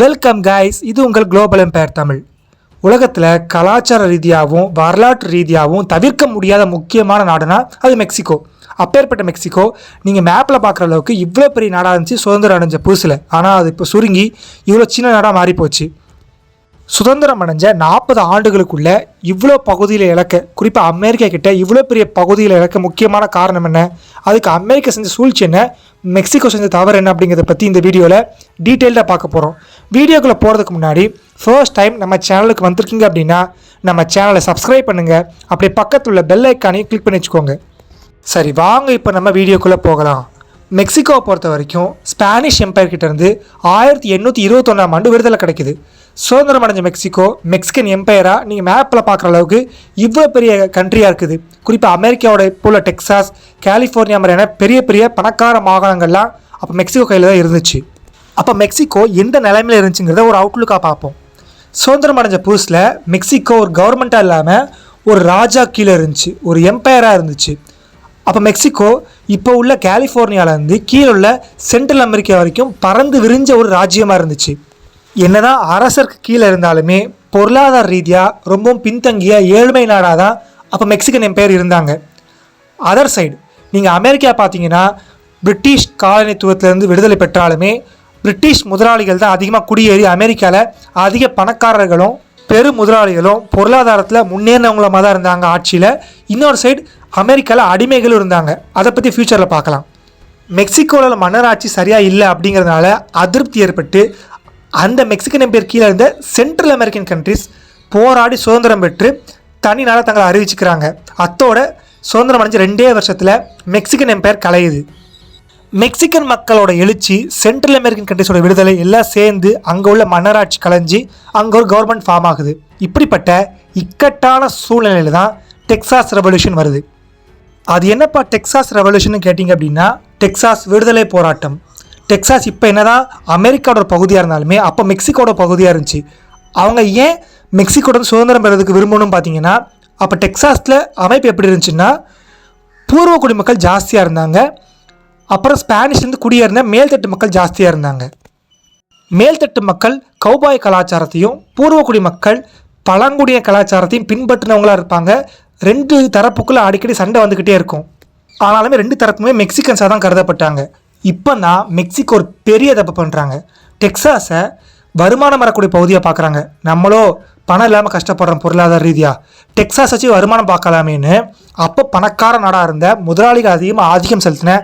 Welcome guys இது உங்கள் global empire Tamil. உலகத்தில் கலாச்சார ரீதியாகவும் வரலாற்று ரீதியாகவும் தவிர்க்க முடியாத முக்கியமான நாடுனா அது மெக்சிகோ. அப்பேற்பட்ட மெக்சிகோ நீங்கள் மேப்பில் பார்க்குற அளவுக்கு இவ்வளோ பெரிய நாடாக இருந்துச்சு சுதந்திரம் அடைஞ்ச புதுசில். ஆனால் அது இப்போ சுருங்கி இவ்வளோ சின்ன நாடாக மாறிப்போச்சு. சுதந்திரம் அடைஞ்ச நாற்பது ஆண்டுகளுக்குள்ள இவ்வளோ பகுதியில் இழக்க குறிப்பாக அமெரிக்கா கிட்ட இவ்வளோ பெரிய பகுதியில் இழக்க முக்கியமான காரணம் என்ன? அதுக்கு அமெரிக்கா செஞ்ச சூழ்ச்சி என்ன? மெக்சிகோ செஞ்ச தவறு என்ன அப்படிங்கிறத பற்றி இந்த வீடியோவில் டீட்டெயில்டாக பார்க்க போகிறோம் வீடியோக்குள்ளே போகிறதுக்கு முன்னாடி ஃபர்ஸ்ட் டைம் நம்ம சேனலுக்கு வந்திருக்கீங்க அப்படின்னா நம்ம சேனலை சப்ஸ்கிரைப் பண்ணுங்கள் அப்படி பக்கத்தில் உள்ள பெல் ஐக்கானையும் கிளிக் பண்ணி வச்சுக்கோங்க. சரி வாங்க இப்போ நம்ம வீடியோக்குள்ளே போகலாம். மெக்சிகோவை பொறுத்த வரைக்கும் ஸ்பானிஷ் எம்பையர் ஆயிரத்தி எண்ணூற்றி இருபத்தொன்னாம் ஆண்டு விடுதலை கிடைக்குது. சுதந்திரம் அடைஞ்ச மெக்சிகோ மெக்சிகன் எம்பையராக நீங்கள் மேப்பில் பார்க்குற அளவுக்கு இவ்வளோ பெரிய கண்ட்ரியாக இருக்குது. குறிப்பாக அமெரிக்காவோட இப்போ உள்ள டெக்சாஸ் கலிஃபோர்னியா மாதிரியான பெரிய பெரிய பணக்கார மாகாணங்கள்லாம் அப்போ மெக்சிகோ கையில் தான் இருந்துச்சு. அப்போ மெக்சிகோ எந்த நிலைமையில் இருந்துச்சுங்கிறத ஒரு அவுட்லுக்காக பார்ப்போம். சுதந்திரம் அடைஞ்ச புதுசில் மெக்சிகோ ஒரு கவர்மெண்ட்டாக இல்லாமல் ஒரு ராஜா கீழே இருந்துச்சு ஒரு எம்பையராக இருந்துச்சு. அப்போ மெக்சிகோ இப்போ உள்ள கலிஃபோர்னியாவிலேருந்து கீழே உள்ள சென்ட்ரல் அமெரிக்கா வரைக்கும் பறந்து விரிஞ்ச ஒரு ராஜ்யமாக இருந்துச்சு. என்னதான் அரசருக்கு கீழே இருந்தாலுமே பொருளாதார ரீதியாக ரொம்பவும் பின்தங்கிய ஏழ்மை நாடாக தான் அப்போ மெக்சிகன் எம்பையர் இருந்தாங்க. அதர் சைடு நீங்கள் அமெரிக்கா பார்த்தீங்கன்னா பிரிட்டிஷ் காலனித்துவத்திலேருந்து விடுதலை பெற்றாலுமே பிரிட்டிஷ் முதலாளிகள் தான் அதிகமாக குடியேறி அமெரிக்காவில் அதிக பணக்காரர்களும் பெரு முதலாளிகளும் பொருளாதாரத்தில் முன்னேறினவங்களமாக தான் இருந்தாங்க ஆட்சியில். இன்னொரு சைடு அமெரிக்காவில் அடிமைகளும் இருந்தாங்க. அதை பற்றி ஃப்யூச்சரில் பார்க்கலாம் மெக்சிகோவில் மன்னராட்சி சரியாக இல்லை அப்படிங்கிறதுனால அதிருப்தி ஏற்பட்டு அந்த மெக்சிகன் எம்பையர் கீழே இருந்த சென்ட்ரல் அமெரிக்கன் கண்ட்ரிஸ் போராடி சுதந்திரம் பெற்று தனி நாடாக தங்களை அறிவிச்சுக்கிறாங்க. அத்தோட சுதந்திரம் அடைஞ்ச ரெண்டே வருஷத்தில் மெக்சிகன் எம்பையர் கலையுது. மெக்சிகன் மக்களோட எழுச்சி சென்ட்ரல் அமெரிக்கன் கண்ட்ரிஸோட விடுதலை எல்லாம் சேர்ந்து அங்கே உள்ள மன்னராட்சி கலைஞ்சி அங்கே ஒரு கவர்மெண்ட் ஃபார்ம் ஆகுது. இப்படிப்பட்ட இக்கட்டான சூழ்நிலையில் தான் டெக்சாஸ் ரெவல்யூஷன் வருது. அது என்னப்பா டெக்சாஸ் ரெவல்யூஷன் கேட்டிங்க அப்படின்னா டெக்சாஸ் விடுதலை போராட்டம். டெக்சாஸ் இப்போ என்னதான் அமெரிக்காவோட பகுதியாக இருந்தாலுமே அப்போ மெக்சிகோட பகுதியாக இருந்துச்சு. அவங்க ஏன் மெக்சிகோட சுதந்திரம் பெறதுக்கு விரும்பணும்னு பார்த்தீங்கன்னா அப்போ டெக்சாஸில் அமைப்பு எப்படி இருந்துச்சுன்னா பூர்வ குடிமக்கள் ஜாஸ்தியாக இருந்தாங்க. அப்புறம் ஸ்பானிஷ்லேருந்து குடியேறின மேல்தட்டு மக்கள் ஜாஸ்தியாக இருந்தாங்க. மேல்தட்டு மக்கள் கௌபாய் கலாச்சாரத்தையும் பூர்வக்குடி மக்கள் பழங்குடிய கலாச்சாரத்தையும் பின்பற்றினவங்களா இருப்பாங்க. ரெண்டு தரப்புக்குள்ளே அடிக்கடி சண்டை வந்துக்கிட்டே இருக்கும். ஆனாலுமே ரெண்டு தரப்புமே மெக்சிகன்ஸாக தான் கருதப்பட்டாங்க. இப்போ தான் மெக்சிகோ ஒரு பெரிய தப்பு பண்ணுறாங்க டெக்சாஸை வருமானம் வரக்கூடிய பகுதியாக பார்க்குறாங்க நம்மளோ பணம் இல்லாமல் கஷ்டப்படுறோம் பொருளாதார ரீதியாக டெக்ஸாஸ் வச்சு வருமானம் பார்க்கலாமேன்னு அப்போ பணக்கார நாடாக இருந்த முதலாளிகள் அதிகமாக ஆதிக்கம் செலுத்தின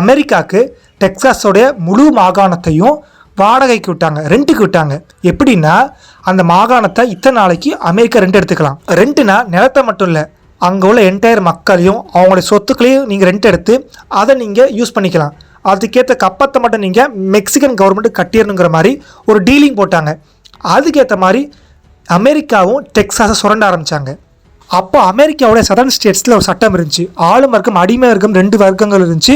அமெரிக்காவுக்கு டெக்ஸாஸோடைய முழு மாகாணத்தையும் வாடகைக்கு விட்டாங்க ரெண்ட்டுக்கு விட்டாங்க. எப்படின்னா அந்த மாகாணத்தை இத்தனை நாளைக்கு அமெரிக்கா ரெண்ட் எடுத்துக்கலாம். ரெண்ட்டுனா நிலத்தை மட்டும் இல்லை அங்கே உள்ள என்டையர் மக்களையும் அவங்களுடைய சொத்துக்களையும் நீங்கள் ரெண்ட் எடுத்து அதை நீங்கள் யூஸ் பண்ணிக்கலாம். அதுக்கேற்ற கப்பத்தை மட்டும் நீங்கள் மெக்சிகன் கவர்மெண்ட் கட்டிடணுங்கிற மாதிரி ஒரு டீலிங் போட்டாங்க. அதுக்கேற்ற மாதிரி அமெரிக்காவும் டெக்ஸாஸை சுரண்ட ஆரம்பித்தாங்க அப்போ அமெரிக்காவோட சதர்ன் ஸ்டேட்ஸில் ஒரு சட்டம் இருந்துச்சு. ஆளும் வர்க்கம் அடிமை வர்க்கம் ரெண்டு வர்க்கங்கள் இருந்துச்சு.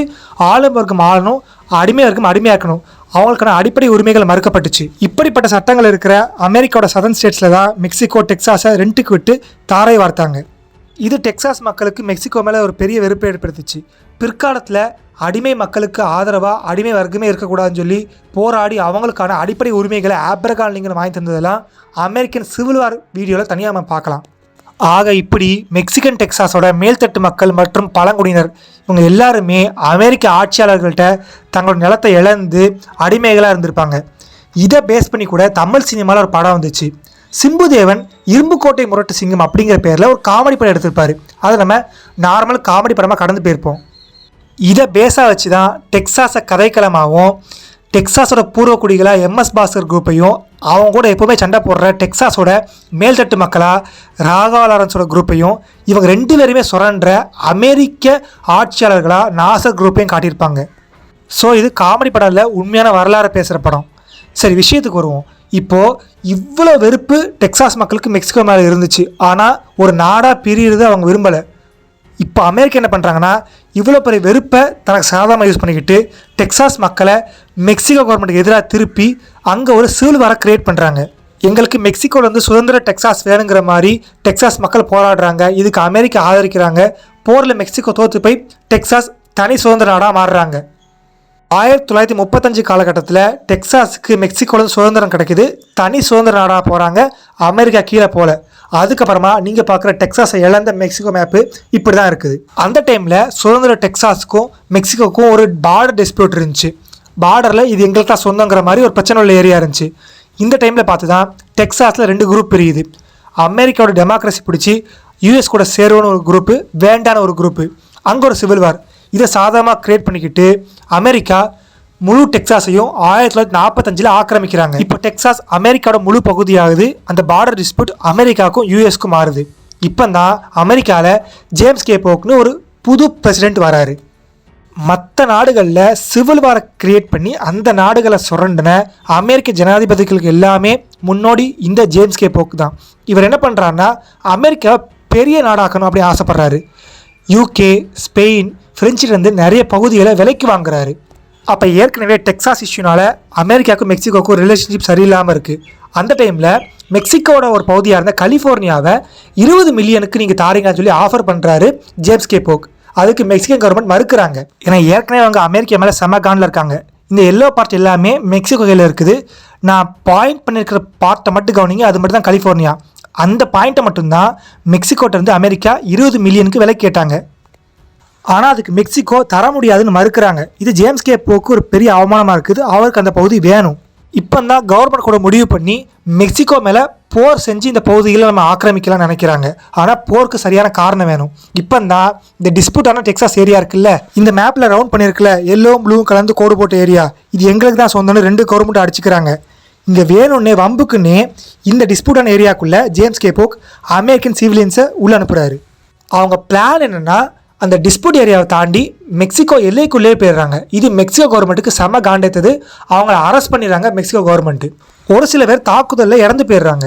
ஆளும் வர்க்கம் ஆளணும் அடிமை வர்க்கம் அடிமையாக்கணும். அவங்களுக்கான அடிப்படை உரிமைகள் மறுக்கப்பட்டுச்சு. இப்படிப்பட்ட சட்டங்கள் இருக்கிற அமெரிக்காவோட சதர்ன் ஸ்டேட்ஸில் தான் மெக்சிகோ டெக்ஸாஸை ரெண்டுக்கு விட்டு தாரை வார்த்தாங்க. இது டெக்சாஸ் மக்களுக்கு மெக்சிகோ மேலே ஒரு பெரிய வெறுப்பை ஏற்படுத்துச்சு. பிற்காலத்தில் அடிமை மக்களுக்கு ஆதரவாக அடிமை வர்க்கமே இருக்கக்கூடாதுன்னு சொல்லி போராடி அவங்களுக்கான அடிப்படை உரிமைகளை ஆப்ரகான் லிங்கன் வாங்கி தந்ததெல்லாம் அமெரிக்கன் சிவில் வார் வீடியோவில் தனியாக நம்ம பார்க்கலாம். ஆக இப்படி மெக்சிகன் டெக்சாஸோட மேல்தட்டு மக்கள் மற்றும் பழங்குடியினர் இவங்க எல்லாருமே அமெரிக்க ஆட்சியாளர்கள்ட்ட தங்களோட நிலத்தை இழந்து அடிமைகளாக இருந்திருப்பாங்க. இதை பேஸ் பண்ணி கூட தமிழ் சினிமாவில் ஒரு படம் வந்துச்சு. சிம்புதேவன் இரும்புக்கோட்டை முரட்டு சிங்கம் அப்படிங்கிற பேரில் ஒரு காமெடி படம் எடுத்திருப்பாரு. அதை நம்ம நார்மல் காமெடி படமாக கடந்து போயிருப்போம். இதை பேஸாக வச்சு தான் டெக்ஸாஸை கதைக்களமாகவும் டெக்ஸாஸோட பூர்வக்குடிகளாக எம்எஸ் பாஸ்கர் குரூப்பையும் அவங்க கூட எப்போவுமே சண்டை போடுற டெக்ஸாஸோட மேல்தட்டு மக்களாக ராகவா லாரன்ஸோட குரூப்பையும் இவங்க ரெண்டு பேருமே சுரன்ற அமெரிக்க ஆட்சியாளர்களாக நாசர் குரூப்பையும் காட்டியிருப்பாங்க. ஸோ இது காமெடி படம் இல்லை உண்மையான வரலாறு பேசுகிற படம். சரி விஷயத்துக்கு வருவோம். இப்போது இவ்வளோ வெறுப்பு டெக்சாஸ் மக்களுக்கு மெக்சிகோ மேலே இருந்துச்சு. ஆனால் ஒரு நாடாக பிரியிறது அவங்க விரும்பலை. இப்போ அமெரிக்கா என்ன பண்ணுறாங்கன்னா இவ்வளோ பெரிய வெறுப்பை தனக்கு சாதாரணமாக யூஸ் பண்ணிக்கிட்டு டெக்சாஸ் மக்களை மெக்சிகோ கவர்மெண்ட்டுக்கு எதிராக திருப்பி அங்கே ஒரு சிவில் வர கிரியேட் பண்ணுறாங்க எங்களுக்கு மெக்சிகோவில் வந்து சுதந்திர டெக்சாஸ் வேணுங்கிற மாதிரி டெக்சாஸ் மக்கள் போராடுறாங்க. இதுக்கு அமெரிக்கா ஆதரிக்கிறாங்க. போரில் மெக்சிகோ தோற்று போய் டெக்சாஸ் தனி சுதந்திர நாடாக மாறுறாங்க. ஆயிரத்தி தொள்ளாயிரத்தி முப்பத்தஞ்சு காலகட்டத்தில் டெக்ஸாஸுக்கு மெக்சிகோவில் சுதந்திரம் கிடைக்குது. தனி சுதந்திர நாடாக போகிறாங்க அமெரிக்கா கீழே போல. அதுக்கப்புறமா நீங்கள் பார்க்குற டெக்ஸாஸை இழந்த மெக்சிகோ மேப்பு இப்படி தான் இருக்குது. அந்த டைமில் சுதந்திர டெக்ஸாஸுக்கும் மெக்சிகோக்கும் ஒரு பார்டர் டிஸ்பியூட் இருந்துச்சு. பார்டரில் இது எங்களுக்கு தான் சொந்தங்கிற மாதிரி ஒரு பிரச்சனை உள்ள ஏரியா இருந்துச்சு. இந்த டைமில் பார்த்து தான் டெக்ஸாஸில் ரெண்டு குரூப் பிரியுது. அமெரிக்காவோட டெமோக்ரஸி பிடிச்சி யூஎஸ் கூட சேருவன்னு ஒரு குரூப்பு வேண்டான ஒரு குரூப்பு அங்கே ஒரு சிவில் வார் இதை சாதகமாக கிரியேட் பண்ணிக்கிட்டு அமெரிக்கா முழு டெக்ஸாஸையும் ஆயிரத்தி தொள்ளாயிரத்தி நாற்பத்தஞ்சில் ஆக்கிரமிக்கிறாங்க. இப்போ டெக்ஸாஸ் அமெரிக்காவோட முழு பகுதியாகுது. அந்த பார்டர் டிஸ்பியூட் அமெரிக்காவுக்கும் யூஎஸ்க்கும் மாறுது. இப்போ தான் அமெரிக்காவில் ஜேம்ஸ் கே போக்னு ஒரு புது பிரசிடெண்ட் வராரு. மற்ற நாடுகளில் சிவில் வாரை கிரியேட் பண்ணி அந்த நாடுகளை சுரண்டின அமெரிக்க ஜனாதிபதிகளுக்கு எல்லாமே முன்னோடி இந்த ஜேம்ஸ் கே போக்கு தான். இவர் என்ன பண்ணுறாருன்னா அமெரிக்காவை பெரிய நாடாக்கணும் அப்படி ஆசைப்பட்றாரு. யூகே ஸ்பெயின் ஃப்ரெஞ்சிலேருந்து நிறைய பகுதிகளை விலைக்கு வாங்குறாரு. அப்போ ஏற்கனவே டெக்ஸாஸ் இஷ்யூனால் அமெரிக்காவுக்கும் மெக்சிகோக்கும் ரிலேஷன்ஷிப் சரியில்லாமல் இருக்குது அந்த டைமில் மெக்சிகோட ஒரு பகுதியாக இருந்த கலிஃபோர்னியாவை இருபது மில்லியனுக்கு நீங்கள் தாரீங்கன்னு சொல்லி ஆஃபர் பண்ணுறாரு ஜேம்ஸ் கே போக். அதுக்கு மெக்சிகன் கவர்மெண்ட் மறுக்கிறாங்க. ஏன்னா ஏற்கனவே அவங்க அமெரிக்கா மேலே செம இருக்காங்க. இந்த எல்லோ பார்ட் எல்லாமே மெக்சிகோ கையில் இருக்குது. நான் பாயிண்ட் பண்ணியிருக்கிற பார்ட்டை மட்டும் கவனிங்க. அது மட்டும் தான் கலிஃபோர்னியா அந்த பாயிண்ட்டை மட்டும்தான் மெக்சிகோட்டிருந்து அமெரிக்கா இருபது மில்லியனுக்கு விலை கேட்டாங்க. ஆனால் அதுக்கு மெக்சிகோ தர முடியாதுன்னு மறுக்கிறாங்க. இது ஜேம்ஸ் கே போக்கு ஒரு பெரிய அவமானமாக இருக்குது. அவருக்கு அந்த பகுதி வேணும். இப்போ தான் கவர்மெண்ட் கூட முடிவு பண்ணி மெக்சிகோ மேலே போர் செஞ்சு இந்த பகுதியில் நம்ம ஆக்கிரமிக்கலாம்னு நினைக்கிறாங்க. ஆனால் போருக்கு சரியான காரணம் வேணும். இப்போ தான் இந்த டிஸ்பியூட்டான டெக்ஸாஸ் ஏரியா இருக்குல்ல இந்த மேப்பில் ரவுண்ட் பண்ணியிருக்குல்ல எல்லோ ப்ளூவும் கலந்து கோடு போட்ட ஏரியா இது எங்களுக்கு தான் சொந்தம்னு ரெண்டு கவர்மெண்ட் அடிச்சுக்கிறாங்க. இங்கே வேணும்னே வம்புக்குன்னே இந்த டிஸ்பியூட்டான ஏரியாக்குள்ளே ஜேம்ஸ் கேபோக் அமெரிக்கன் சிவிலியன்ஸை உள்ள அனுப்புகிறாரு அவங்க பிளான் என்னென்னா அந்த டிஸ்பியூட் ஏரியாவை தாண்டி மெக்சிகோ எல்லைக்குள்ளே போயிடுறாங்க. இது மெக்சிகோ கவர்மெண்ட்டுக்கு செம காண்டேத்தது அவங்கள அரெஸ்ட் பண்ணிடுறாங்க மெக்சிகோ கவர்மெண்ட்டு ஒரு சில பேர் தாக்குதலில் இறந்து போயிடுறாங்க.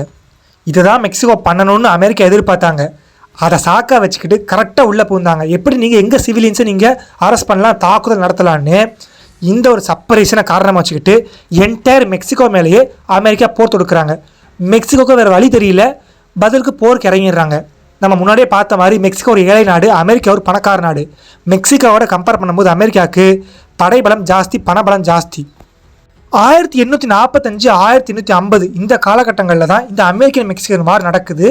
இதை தான் மெக்சிகோ பண்ணணும்னு அமெரிக்கா எதிர்பார்த்தாங்க. அதை சாக்கா வச்சுக்கிட்டு கரெக்டாக உள்ளே பூந்தாங்க எப்படி நீங்கள் எங்கள் சிவிலியன்ஸை நீங்கள் அரெஸ்ட் பண்ணலாம் தாக்குதல் நடத்தலான்னு இந்த ஒரு சப்பரேஷனை காரணமாக வச்சுக்கிட்டு என்டையர் மெக்சிகோ மேலேயே அமெரிக்கா போர் தொடுக்குறாங்க. மெக்சிகோக்கு வேறு வழி தெரியல. பதிலுக்கு போருக்கு இறங்கிடுறாங்க. நம்ம முன்னாடியே பார்த்த மாதிரி மெக்சிகோ ஒரு ஏழை நாடு அமெரிக்கா ஒரு பணக்கார நாடு. மெக்சிகோவோட கம்பேர் பண்ணும்போது அமெரிக்காவுக்கு படைபலம் ஜாஸ்தி பணபலம் ஜாஸ்தி. ஆயிரத்தி எண்ணூற்றி நாற்பத்தஞ்சு ஆயிரத்தி எண்ணூற்றி ஐம்பது இந்த காலகட்டங்களில் தான் இந்த அமெரிக்கன் மெக்சிகன் வார் நடக்குது.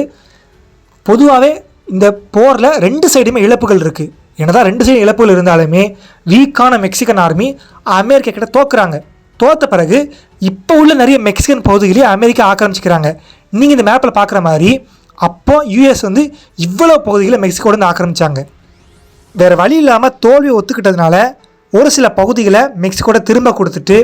பொதுவாகவே இந்த போரில் ரெண்டு சைடுமே இழப்புகள் இருக்குது என்னதான் ரெண்டு சைடு இழப்புகள் இருந்தாலுமே வீக்கான மெக்சிகன் ஆர்மி அமெரிக்கா கிட்ட தோக்குறாங்க. தோத்த பிறகு இப்போ உள்ள நிறைய மெக்சிகன் பகுதிகளையும் அமெரிக்கா ஆக்கிரமிச்சிக்கிறாங்க. நீங்கள் இந்த மேப்பில் பார்க்குற மாதிரி அப்போ யூஎஸ் வந்து இவ்வளோ பகுதிகளை மெக்சிகோட வந்து ஆக்கிரமித்தாங்க வேறு வழி இல்லாமல் தோல்வியை ஒத்துக்கிட்டதுனால ஒரு சில பகுதிகளை மெக்சிகோட திரும்ப கொடுத்துட்டு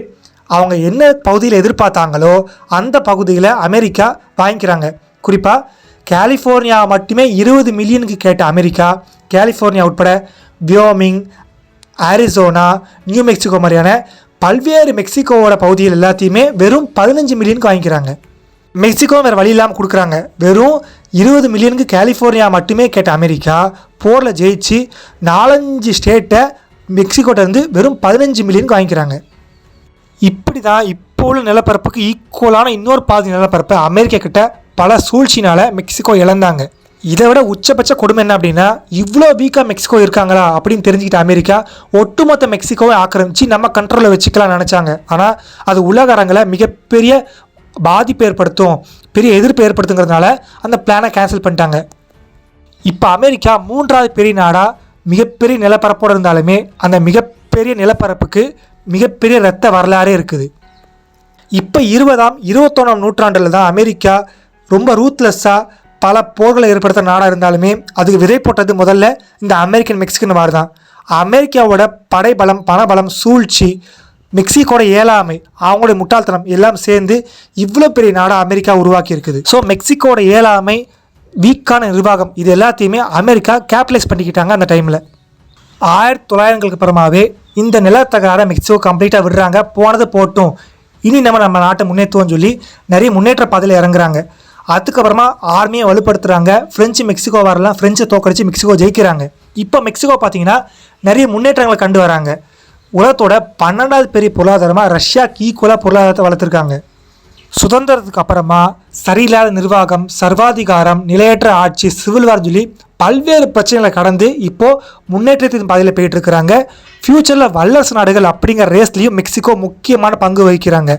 அவங்க என்ன பகுதியில் எதிர்பார்த்தாங்களோ அந்த பகுதிகளை அமெரிக்கா வாங்கிக்கிறாங்க. குறிப்பாக கலிஃபோர்னியா மட்டுமே இருபது மில்லியனுக்கு கேட்ட அமெரிக்கா கலிஃபோர்னியா உட்பட வியோமிங் ஆரிசோனா நியூ மெக்சிகோ மாதிரியான பல்வேறு மெக்சிகோவோட பகுதிகள் எல்லாத்தையுமே வெறும் பதினஞ்சு மில்லியனுக்கு வாங்கிக்கிறாங்க. மெக்சிகோ வேறு வழி இல்லாமல் கொடுக்குறாங்க. வெறும் இருபது மில்லியனுக்கு கலிஃபோர்னியா மட்டுமே கேட்ட அமெரிக்கா போரில் ஜெயிச்சு நாலஞ்சு ஸ்டேட்டை மெக்சிகோட்ட இருந்து வெறும் பதினஞ்சு மில்லியனுக்கு வாங்கிக்கிறாங்க. இப்படி தான் இப்போ உள்ள நிலப்பரப்புக்கு ஈக்குவலான இன்னொரு பாதி நிலப்பரப்பை அமெரிக்கா கிட்ட பல சூழ்ச்சினால் மெக்சிகோ இழந்தாங்க. இதை விட உச்சபட்ச கொடுமை என்ன அப்படின்னா இவ்வளோ வீக்காக மெக்சிகோ இருக்காங்களா அப்படின்னு தெரிஞ்சுக்கிட்ட அமெரிக்கா ஒட்டுமொத்த மெக்சிகோவை ஆக்கிரமிச்சு நம்ம கண்ட்ரோலில் வச்சுக்கலாம்னு நினச்சாங்க. ஆனால் அது உலகரங்களை மிகப்பெரிய பாதிப்பு ஏற்படுத்தும். பெரிய எதிர்ப்பு ஏற்படுத்துங்கிறதுனால அந்த பிளானை கேன்சல் பண்ணிட்டாங்க. இப்போ அமெரிக்கா மூன்றாவது பெரிய நாடாக மிகப்பெரிய நிலப்பரப்போடு இருந்தாலுமே அந்த மிகப்பெரிய நிலப்பரப்புக்கு மிகப்பெரிய இரத்த வரலாறே இருக்குது. இப்போ இருபதாம் இருபத்தொன்னாம் நூற்றாண்டில் தான் அமெரிக்கா ரொம்ப ரூத்லெஸ்ஸாக பல போர்களை ஏற்படுத்த நாடாக இருந்தாலுமே அதுக்கு விதை போட்டது முதல்ல இந்த அமெரிக்கன் மெக்சிகன் வார் தான் அமெரிக்காவோட படைபலம் பணபலம் சூழ்ச்சி மெக்சிகோட ஏழாமை அவங்களுடைய முட்டாள்தனம் எல்லாம் சேர்ந்து இவ்வளோ பெரிய நாடாக அமெரிக்கா உருவாக்கி இருக்குது. ஸோ மெக்சிகோட ஏழாமை வீக்கான நிர்வாகம் இது எல்லாத்தையுமே அமெரிக்கா கேபிட்டலைஸ் பண்ணிக்கிட்டாங்க அந்த டைமில் ஆயிரத்தி தொள்ளாயிரங்களுக்கு அப்புறமாவே இந்த நிலத்தகராறை மெக்சிகோ கம்ப்ளீட்டாக விடுறாங்க. போனது போட்டும். இனி நம்ம நம்ம நாட்டை முன்னேற்றுவோம்னு சொல்லி நிறைய முன்னேற்ற பாதையில் இறங்குறாங்க. அதுக்கப்புறமா ஆர்மியை வலுப்படுத்துகிறாங்க ஃப்ரெஞ்சு மெக்சிகோ வரலாம் ஃப்ரெஞ்சை தோக்கடிச்சு மெக்சிகோ ஜெயிக்கிறாங்க. இப்போ மெக்சிகோ பார்த்தீங்கன்னா நிறைய முன்னேற்றங்களை கண்டு வராங்க. உலகத்தோட பன்னெண்டாவது பெரிய பொருளாதாரமாக ரஷ்யாவுக்கு ஈக்குவலாக பொருளாதாரத்தை வளர்த்துருக்காங்க. சுதந்திரத்துக்கு அப்புறமா சரியில்லாத நிர்வாகம் சர்வாதிகாரம் நிலையற்ற ஆட்சி சிவில் வார் சொல்லி பல்வேறு பிரச்சனைகளை கடந்து இப்போது முன்னேற்றத்தின் பாதையில் போயிட்டு இருக்கிறாங்க ஃப்யூச்சரில் வல்லரசு நாடுகள் அப்படிங்கிற ரேஸ்லேயும் மெக்சிகோ முக்கியமான பங்கு வகிக்கிறாங்க.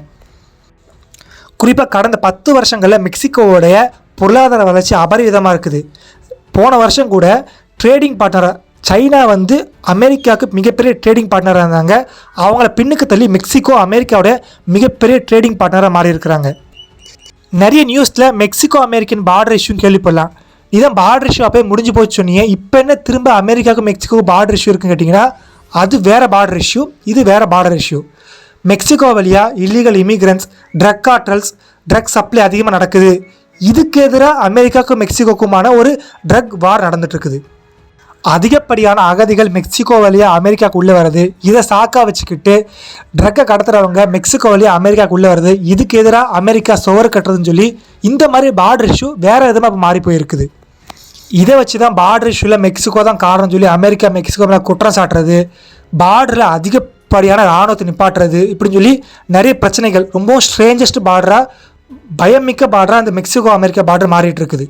குறிப்பாக கடந்த பத்து வருஷங்களில் மெக்சிகோவுடைய பொருளாதார வளர்ச்சி அபரிவிதமாக இருக்குது. போன வருஷம் கூட ட்ரேடிங் பார்ட்னரை சைனா வந்து அமெரிக்காவுக்கு மிகப்பெரிய ட்ரேடிங் பார்ட்னராக இருந்தாங்க. அவங்கள பின்னுக்கு தள்ளி மெக்சிகோ அமெரிக்காவோட மிகப்பெரிய ட்ரேடிங் பார்ட்னராக மாறி இருக்கிறாங்க. நிறைய நியூஸில் மெக்சிகோ அமெரிக்கன் பார்டர் இஷ்யூன்னு கேள்விப்படலாம். இதான் பார்டர் இஷ்யூ அப்போயே முடிஞ்சு போச்சு சொன்னீங்க. இப்போ என்ன திரும்ப அமெரிக்காவுக்கு மெக்சிகோ பார்டர் இஷ்யூ இருக்குன்னு கேட்டிங்கன்னா அது வேறு பார்டர் இஷ்யூ இது வேறு பார்டர் இஷ்யூ மெக்சிகோ வழியாக illegal immigrants drug cartels drug supply அதிகமாக நடக்குது. இதுக்கு எதிராக அமெரிக்காவுக்கும் மெக்சிகோக்குமான ஒரு ட்ரக் வார் நடந்துட்டு இருக்குது. அதிகப்படியான அகதிகள் மெக்சிகோ வழியாக அமெரிக்காவுக்கு உள்ளே வருது. இதை சாக்கா வச்சுக்கிட்டு ட்ரக்கை கடத்துறவங்க மெக்சிகோ வழியாக அமெரிக்காவுக்கு உள்ளே வருது. இதுக்கு எதிராக அமெரிக்கா சுவர் கட்டுறதுன்னு சொல்லி இந்த மாதிரி பார்டர் இஷ்யூ வேறு விதமாக இப்போ மாறி போயிருக்குது. இதை வச்சு தான் பார்டர் இஷ்யூவில் மெக்சிகோ தான் காரணம் சொல்லி அமெரிக்கா மெக்சிகோ மேலே குற்றம் சாட்டுறது பார்டரில் அதிகப்படியான இராணுவத்தை நிப்பாட்டுறது இப்படின்னு சொல்லி நிறைய பிரச்சனைகள். ரொம்பவும் ஸ்ட்ரேஞ்சஸ்ட் பார்டராக பயமிக்க பார்டராக அந்த மெக்சிகோ அமெரிக்கா பார்டர் மாறிட்டு இருக்குது.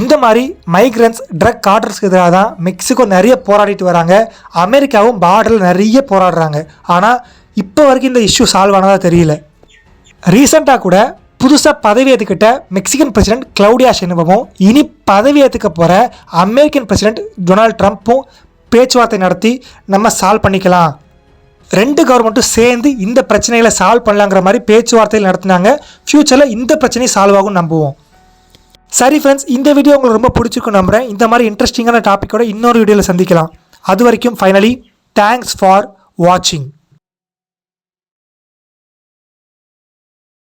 இந்த மாதிரி மைக்ரன்ஸ் ட்ரக் கார்டர்ஸ்க்கு எதிராக தான் மெக்சிகோ நிறைய போராடிட்டு வராங்க. அமெரிக்காவும் பார்டரில் நிறைய போராடுறாங்க. ஆனால் இப்போ வரைக்கும் இந்த இஷ்யூ சால்வ் ஆனதாக தெரியல. ரீசெண்டாக கூட புதுசாக பதவி ஏற்றுக்கிட்ட மெக்சிகன் பிரசிடென்ட் கிளவுடியா ஷெனுவமும் இனி பதவி ஏற்றுக்க போகிற அமெரிக்கன் பிரசிடென்ட் டொனால்ட் ட்ரம்ப்பும் பேச்சுவார்த்தை நடத்தி நம்ம சால்வ் பண்ணிக்கலாம். ரெண்டு கவர்மெண்ட்டும் சேர்ந்து இந்த பிரச்சனைகளை சால்வ் பண்ணலாங்கிற மாதிரி பேச்சுவார்த்தைகள் நடத்தினாங்க. ஃப்யூச்சரில் இந்த பிரச்சனையும் சால்வ் ஆகும் நம்புவோம். சரி ஃப்ரெண்ட்ஸ் இந்த வீடியோ உங்களுக்கு ரொம்ப பிடிச்சிருக்கும் நம்புறேன். இந்த மாதிரி இன்ட்ரெஸ்டிங்கான டாப்பிக்கோட இன்னொரு வீடியோவில் சந்திக்கலாம். அது வரைக்கும் ஃபைனலி தேங்க்ஸ் ஃபார் வாட்சிங்